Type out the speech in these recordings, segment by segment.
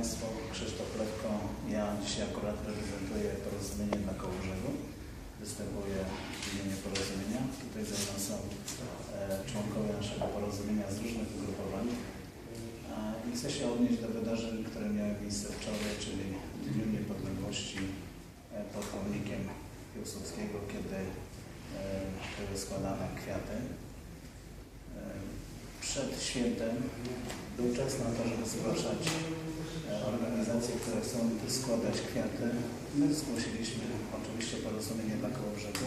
Państwo, Krzysztof Lewko. Ja dzisiaj akurat reprezentuję Porozumienie dla Kołobrzegu. Występuję w imieniu Porozumienia. Tutaj ze mną są e, członkowie naszego porozumienia z różnych ugrupowań. I chcę się odnieść do wydarzeń, które miały miejsce wczoraj, czyli w Dniu Niepodległości e, pod pomnikiem Piłsudskiego, kiedy e, były składane kwiaty. Przed świętem był czas na to, żeby zgłaszać e, organizacje, które chcą składać kwiaty. My zgłosiliśmy oczywiście porozumienie dla Kołobrzegu.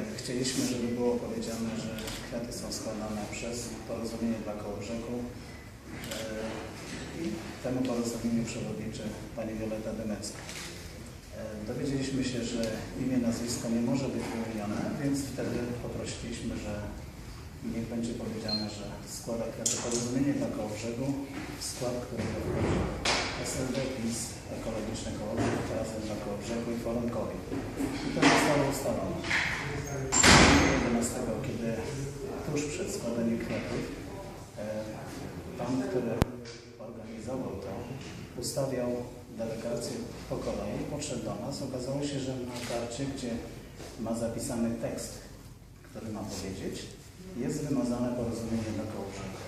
E, Chcieliśmy, żeby było powiedziane, że kwiaty są składane przez porozumienie dla Kołobrzegu. E, I temu porozumieniu przewodniczy pani Wioleta Demecka. E, Dowiedzieliśmy się, że imię, nazwisko nie może być wymienione, więc wtedy poprosiliśmy, że niech będzie powiedziane, że składa kwiaty porozumienie dla Kołobrzegu, w skład którego wchodzi SLD, PiS, Ekologiczny Kołobrzeg, Razem dla Kołobrzegu i Forum. I to zostało ustalone. 11, kiedy tuż przed składaniem kwiatów e, pan, który organizował to, ustawiał delegację po kolei, podszedł do nas. Okazało się, że na karcie, gdzie ma zapisany tekst, który ma powiedzieć, jest wymazane porozumienie dla Kołobrzegu.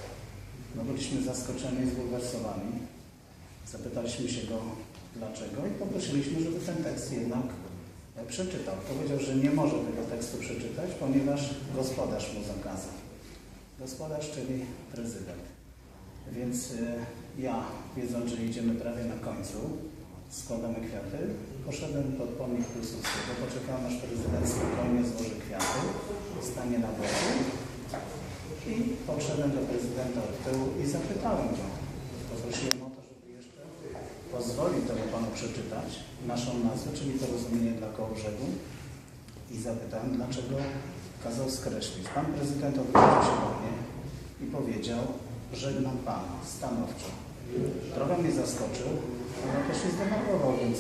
No byliśmy zaskoczeni i zbulwersowani. Zapytaliśmy się go dlaczego i poprosiliśmy, żeby ten tekst jednak e, przeczytał. Powiedział, że nie może tego tekstu przeczytać, ponieważ gospodarz mu zakazał. Gospodarz, czyli prezydent. Więc e, ja, wiedząc, że idziemy prawie na końcu, składamy kwiaty, poszedłem pod pomnik Piłsudskiego, poczekałem aż prezydent spokojnie złoży kwiaty, stanie na boku i podszedłem do prezydenta od tyłu i zapytałem go. Poprosiłem o to, żeby jeszcze pozwolił temu panu przeczytać naszą nazwę, czyli porozumienie dla Kołobrzegu i zapytałem, dlaczego kazał skreślić. Pan prezydent odwrócił się do mnie i powiedział, żegnam pana stanowczo. Trochę mnie zaskoczył, ale też się zdenerwował, więc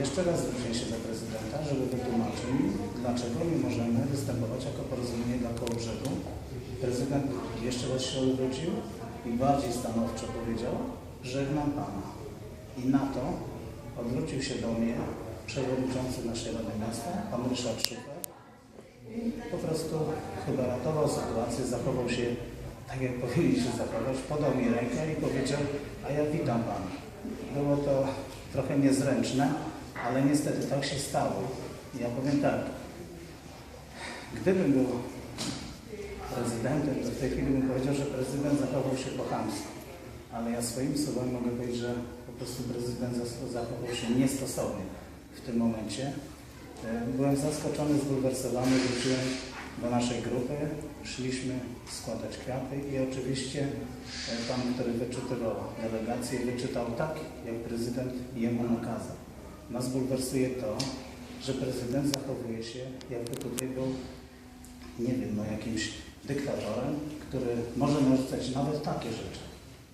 jeszcze raz zwróciłem się do prezydenta, żeby wytłumaczył mi, dlaczego nie możemy występować jako porozumienie dla Kołobrzegu. Prezydent jeszcze raz się odwrócił i bardziej stanowczo powiedział, żegnam pana. I na to odwrócił się do mnie przewodniczący naszej Rady Miasta, pan Ryszard Szufer i po prostu chyba ratował sytuację, zachował się tak, jak powinien się zachować, podał mi rękę i powiedział, a ja witam pana. Było to trochę niezręczne, ale niestety tak się stało. Ja powiem tak, gdybym był prezydentem, to w tej chwili bym powiedział, że prezydent zachował się po chamsku. Ale ja swoimi słowami mogę powiedzieć, że po prostu prezydent zachował się niestosownie w tym momencie. E, Byłem zaskoczony, zbulwersowany, wróciłem do naszej grupy, szliśmy składać kwiaty i oczywiście e, pan, który wyczytywał delegację, wyczytał tak, jak prezydent jemu nakazał. Nas bulwersuje to, że prezydent zachowuje się, jakby tutaj był nie wiem, no jakimś dyktatorem, który może narzucać nawet takie rzeczy.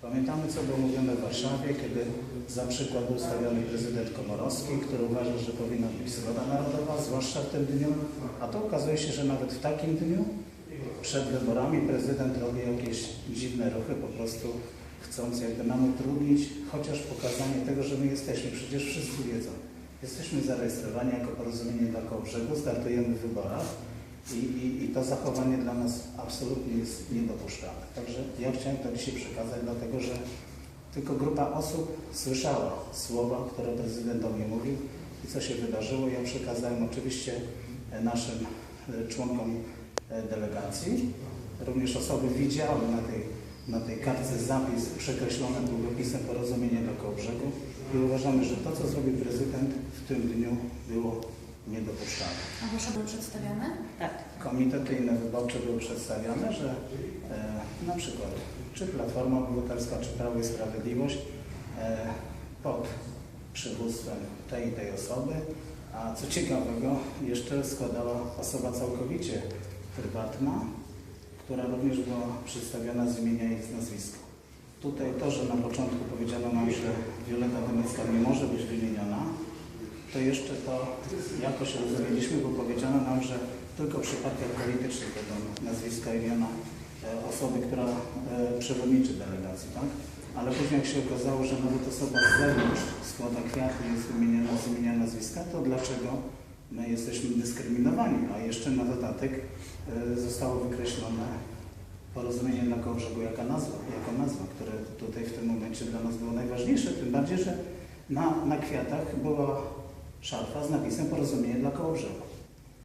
Pamiętamy, co było mówione w Warszawie, kiedy za przykład był stawiony prezydent Komorowski, który uważał, że powinna być zgoda narodowa, zwłaszcza w tym dniu, a to okazuje się, że nawet w takim dniu, przed wyborami, prezydent robi jakieś dziwne ruchy, po prostu chcąc jakby nam utrudnić chociaż pokazanie tego, że my jesteśmy, przecież wszyscy wiedzą, jesteśmy zarejestrowani jako porozumienie dla Kołobrzegu, startujemy w wyborach, i, i, I to zachowanie dla nas absolutnie jest niedopuszczalne. Także ja chciałem to dzisiaj przekazać, dlatego że tylko grupa osób słyszała słowa, które prezydent do mówił i co się wydarzyło. Ja przekazałem oczywiście e, naszym e, członkom e, delegacji. Również osoby widziały na tej, na tej kartce zapis przekreślony długopisem porozumienia do Kołobrzegu i uważamy, że to, co zrobił prezydent w tym dniu było niedopuszczalne. A wasze były przedstawione? Tak. Komitety inne wyborcze były przedstawiane, że e, na przykład czy Platforma Obywatelska, czy Prawo i Sprawiedliwość e, pod przywództwem tej i tej osoby, a co ciekawego jeszcze składała osoba całkowicie prywatna, która również była przedstawiona z imienia i z nazwiska. Tutaj to, że na początku powiedziano nam, że Wioleta Demecka nie może być wymieniona, to jeszcze to jakoś rozumieliśmy, bo powiedziano nam, że tylko przy partiach politycznych będą nazwiska, imiona e, osoby, która e, przewodniczy delegacji, tak? ale później jak się okazało, że nawet osoba z zewnątrz składa kwiaty jest wymieniana z imienia nazwiska, to dlaczego my jesteśmy dyskryminowani? A jeszcze na dodatek e, zostało wykreślone porozumienie dla Kołobrzegu jako nazwa, jako nazwa, które tutaj w tym momencie dla nas było najważniejsze, tym bardziej, że na, na kwiatach była szarfa z napisem porozumienie dla Kołobrzegu.